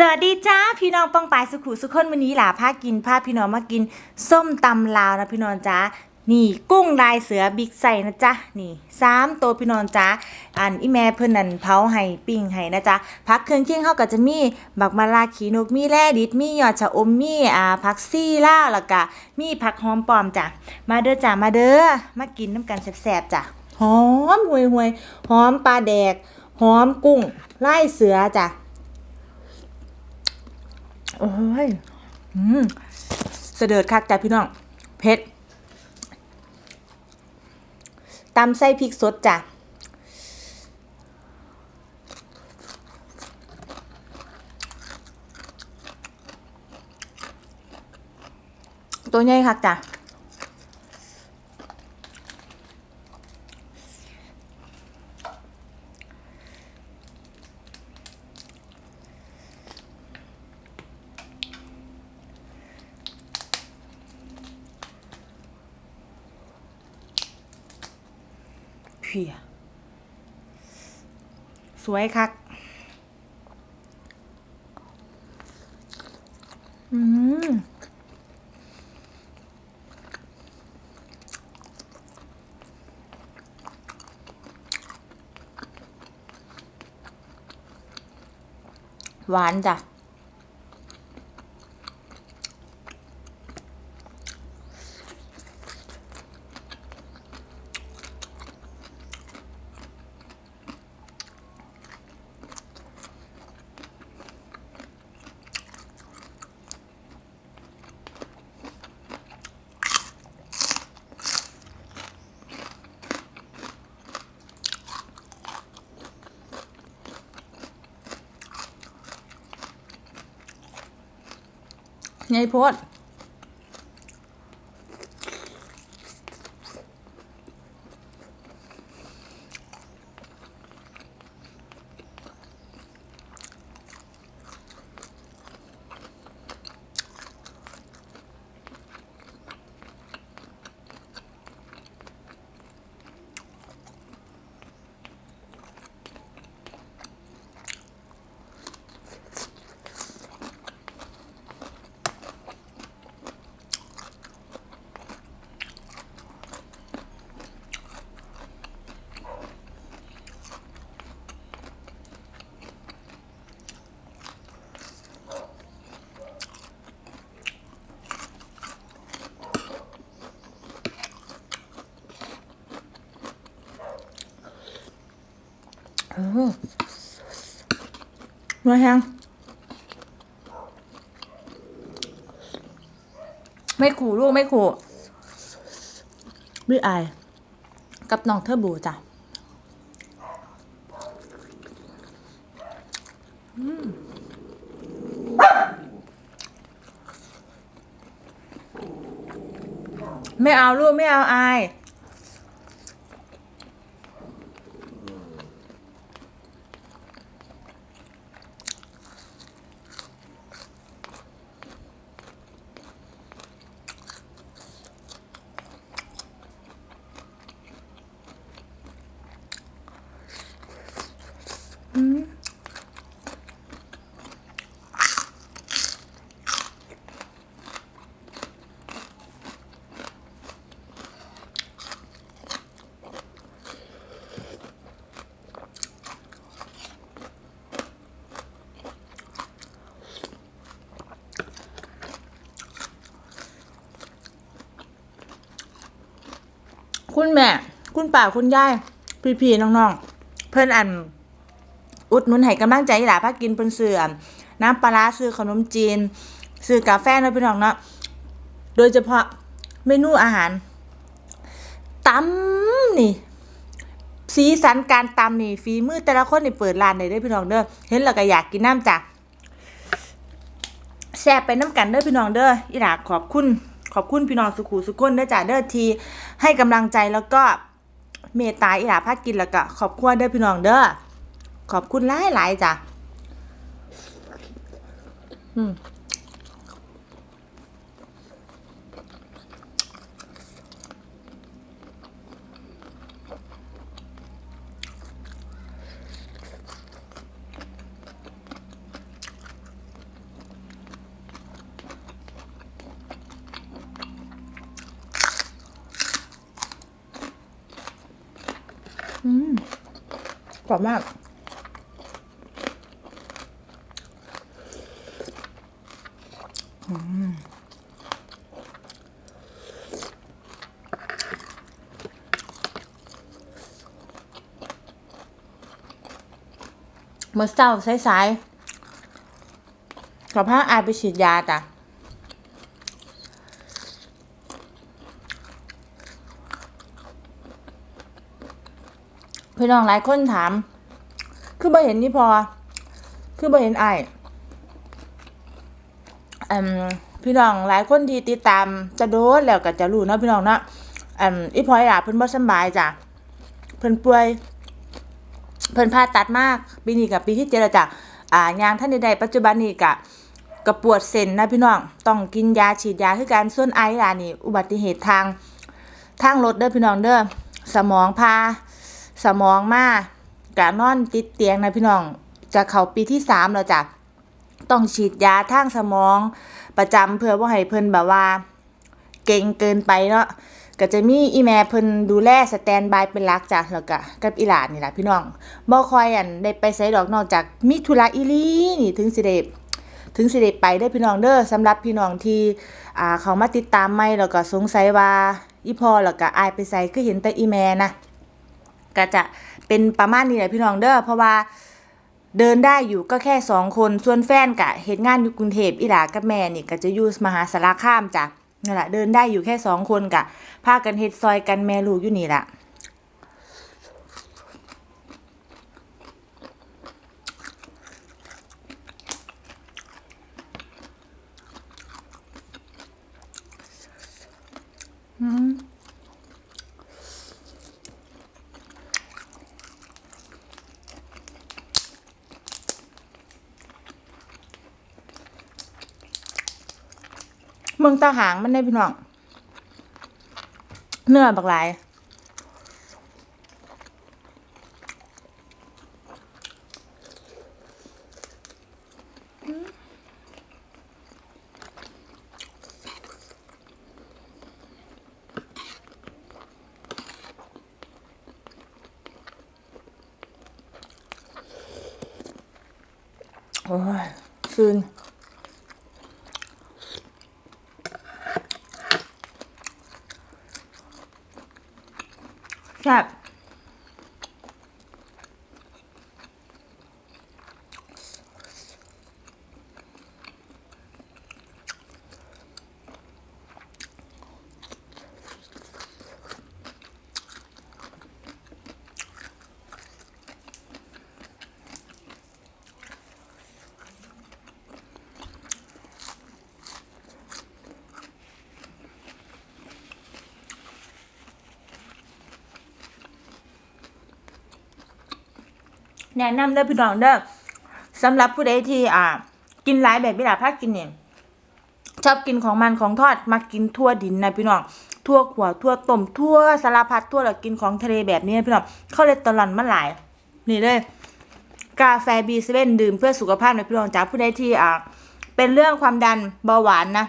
สวัสดีจ้าพี่น้องป้องปายสุขุสุขคนวันนี้หล่ะพากินพาพี่น้องมากิน ส้มตำลาวนะพี่น้องจ้านี่กุ้งลายเสือบิ๊กไซนะจ๊ะนี่สามตัวพี่น้องจ้าอันอีแม่เพิ่นนั่นเผาให้ปิ้งให้นะจ๊ะพักเครื่องเคียงเขาก็จะมีบักมะลาขีนกมีแร่ดิดมียอดชะอมมีอ่าผักซี่ล่าแล้วก็มีผักหอมปลอมจ้ะมาเด้อจ้ามาเด้อมากินน้ำกันแซ่บๆจ้ะหอมห่วยห่วยๆหอมปลาแดกหอมกุ้งลายเสือจ้ะ โอ้ยอืมเสดิร์ดคักจ้ะพี่น้อง เผ็ดตำไส้พริกสดจ้ะตัวใหญ่คักจ้ะ เพียสวยคัก อืมหวานจ้ะ ไงโพด เออมาแฮงไม่ขู่ลูกไม่ขู่ไม่อายกับน้องเทอร์โบจ้ะไม่เอาลูกไม่เอาอาย คุณแม่ คุณป่าคุณยายพี่ๆน้องๆ เพื่อนอัน อุดหนุนให้กำลังใจหลาพักกินเพิ่นซื้ออั่นน้ำปลาร้าซื้อขนมจีน ซื้อกาแฟนะพี่น้องเนาะโดยเฉพาะเมนูอาหารตำนี่ สีสันการตำนี่ฝีมือแต่ละคนนี่เปิดร้านได้เด้พี่น้องเด้อเห็นแล้วก็อยากกินน้ำจ้ะแซ่บไปน้ำกันเด้อพี่น้องเด้ออีหลาขอบคุณ อบคุณพี่น้องสุขุสุขคนเด้อจ้าเด้อทีให้กำลังใจแล้วก็เมตตาอิหลาพากินแล้วก็ขอบคุณเด้อพี่น้องเด้อขอบคุณหลายหลายจ้ะอืม กรอบมากอืมเมื่อเช้าสายๆกับพาอายไปฉีดยาจ้ะ พี่น้องหลายคนถาม คือบ่เห็นนี่พอ คือบ่เห็นไอ้ายอืมพี่น้องหลายคนที่ติดตามจะโดนแล้วก็จะรู้เนาะพี่น้องเนาะอืมอีพอยล่ะเพิ่นบ่สบายจ้ะเพิ่นป่วย เพิ่นผ่าตัดมากปีนี้กับปีที่เจ็ดแล้วจ้ะอ่ายางท่านใดๆปัจจุบันนี้ก็ก็ปวดเส้นนะพี่น้องต้องกินยาฉีดยาคือการส่วนไอ้ล่ะนี่ อุบัติเหตุทางทางรถเด้อพี่น้องเด้อสมองพา สมองมากกะนอนติดเตียงนะพี่น้องจะเข้าปีที่สามแล้วจ้ะต้องฉีดยาทางสมองประจำเพื่อว่าให้เพิ่นแบบว่า เก่งเกินไปเนาะก็จะมีอีแม่เพิ่นดูแลสแตนบายเป็นหลักจ้ะแล้วก็กับอีหลานนี่แหละพี่น้องบ่คอยอันได้ไปไสดอกนอกจากมีธุระอีลีนี่ถึงสิได้ถึงสิได้ไปเด้พี่น้องเด้อสำหรับพี่น้องที่อ่าเขามาติดตามใหม่แล้วก็สงสัยว่าอีพ่อแล้วก็อายไปไสคือเห็นแต่อีแม่นะ ก็จะเป็นประมาณนี้แหละพี่น้องเด้อเพราะว่าเดินได้อยู่ก็แค่สองคนส่วนแฟนกะเหตุงานอยู่กรุงเทพอีหลากับแม่นี่ก็จะอยู่มหาสารคามจ้ะนั่นแหละเดินได้อยู่แค่สองคนกะพากันเฮ็ดซอยกันแม่ลูกอยู่นี่แหละ เมืองตาหางมันได้พี่น้อง เนื้อบักหลายโอ้ยคืน แซ่บ แนะนำเด้อพี่น้องเด้อสำหรับผู้ใดที่อ่า กินหลายแบบเวลาพักกินเนี่ยชอบกินของมันของทอดมากินทั่วดินนะพี่น้องทั่วขวทั่วต้มทั่วสารพัดทั่วแล้วกินของทะเลแบบนี้นะพี่น้องเข้าเลยตลอดมาหลาย นี่เลย กาแฟบีเซเว่นดื่มเพื่อสุขภาพนะพี่น้องจ้าผู้ใดที่อ่าเป็นเรื่องความดันเบาหวานนะ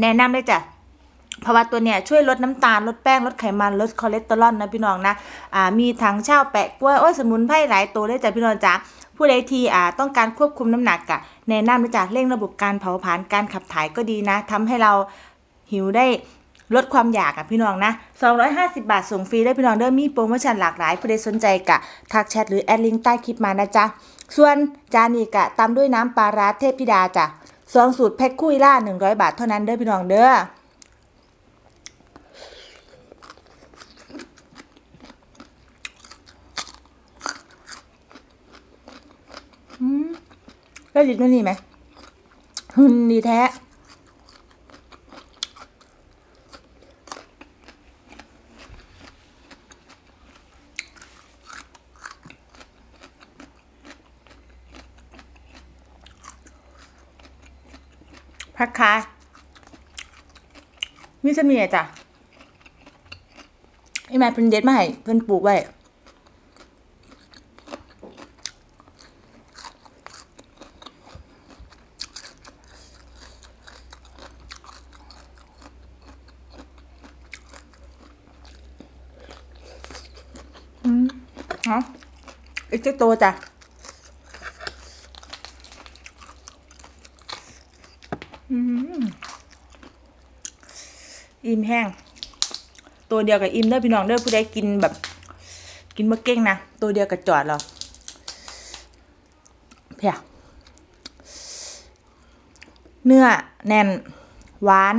แนะนำเลยจ้ะ เพราะว่าตัวเนี้ยช่วยลดน้ำตาลลดแป้งลดไขมันลดคอเลสเตอรอลนะพี่น้องนะอ่ามีถังเช่าแปะกล้วยโอ้ยสมุนไพรหลายตัวเลยจ้ะพี่น้องจ้าผู้ใดที่อ่าต้องการควบคุมน้ำหนักกะแนะนำเลยจ้ะเร่งระบบการเผาผลาญการขับถ่ายก็ดีนะทำให้เราหิวได้ลดความอยากอะพี่น้องนะ 250 บาทส่งฟรีได้พี่น้องเด้อมีโปรโมชั่นหลากหลายผู้ใดสนใจกะทักแชทหรือแอดลิงก์ใต้คลิปมานะจ๊ะส่วนจานนี้กะตามด้วยน้ำปลาร้าเทพธิดาจ้ะสองสูตรแพ็คคู่ล่า100 บาทเท่านั้นเด้อพี่น้องเด้อ ได้ยินว่านี่ไหมหึนดีแท้พักคามีจะมีอะจ้ะไอ้แม่เพิ่นเด็ดมาให้เพิ่นปลูกไว้ อืมเนาะ อีก เจ้าตัวจ้ะอิ่มแห้ง ตัวเดียวกับอิ่มเด้อพี่น้องเด้อผู้ใดกินแบบ กินมะเก้งนะ ตัวเดียวกับจอดเราเพียเนื้อแน่น หวาน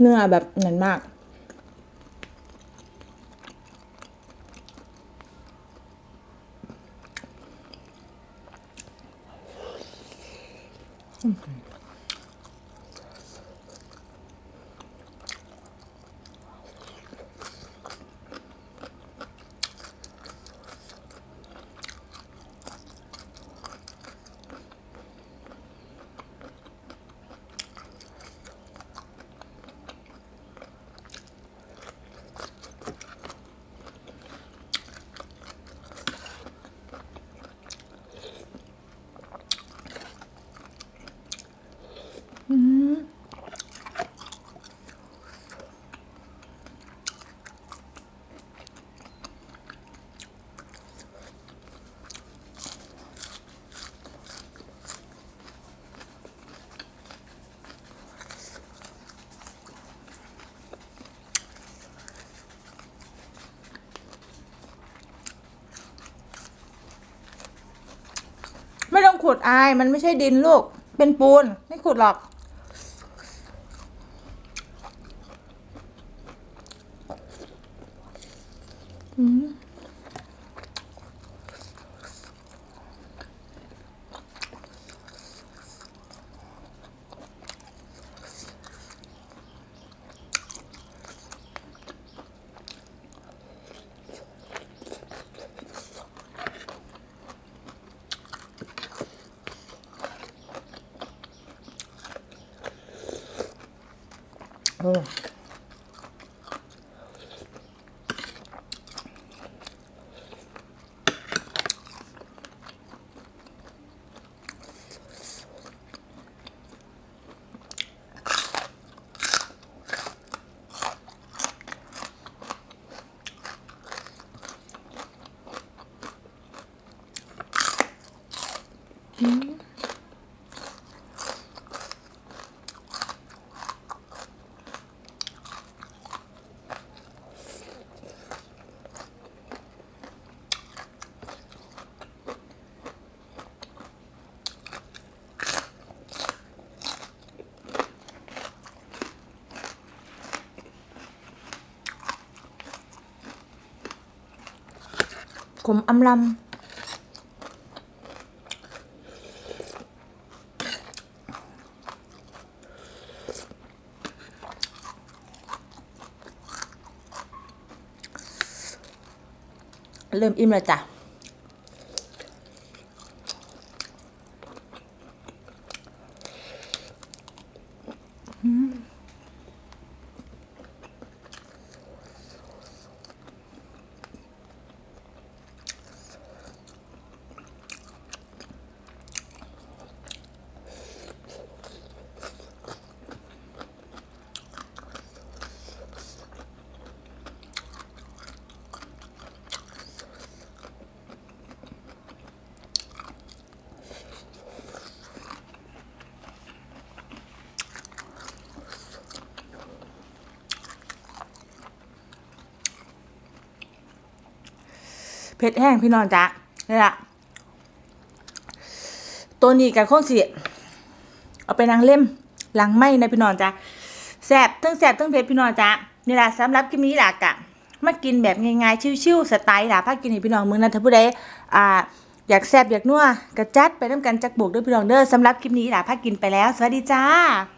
เนื้อแบบแน่นมากไม่ต้อง ขุดอาย มันไม่ใช่ดินลูก เป็นปูน ไม่ขุดหรอก อืม เออ ขมอำลำเริ่มอิ่มแล้วจ้ะ เผ็ดแห้งพี่น้องจ้านี่ละตัวนี้กับข้องสิเอาไปนางเล่มหลังไหมนะพี่น้องจ้าแซบทั้งแซบทั้งเผ็ดพี่น้องจ้านี่แหละสำหรับคลิปนี้ล่ะกะมากินแบบง่ายๆชิวๆสไตล์หล่ะพากินให้พี่น้องมื้อนั้นถ้าผู้ใดอ่าอยากแซบอยากนัวกระจัดไปน้ำกันจักบวกด้วยพี่น้องเด้อสำหรับคลิปนี้หล่ะพากินไปแล้ว สวัสดีจ้า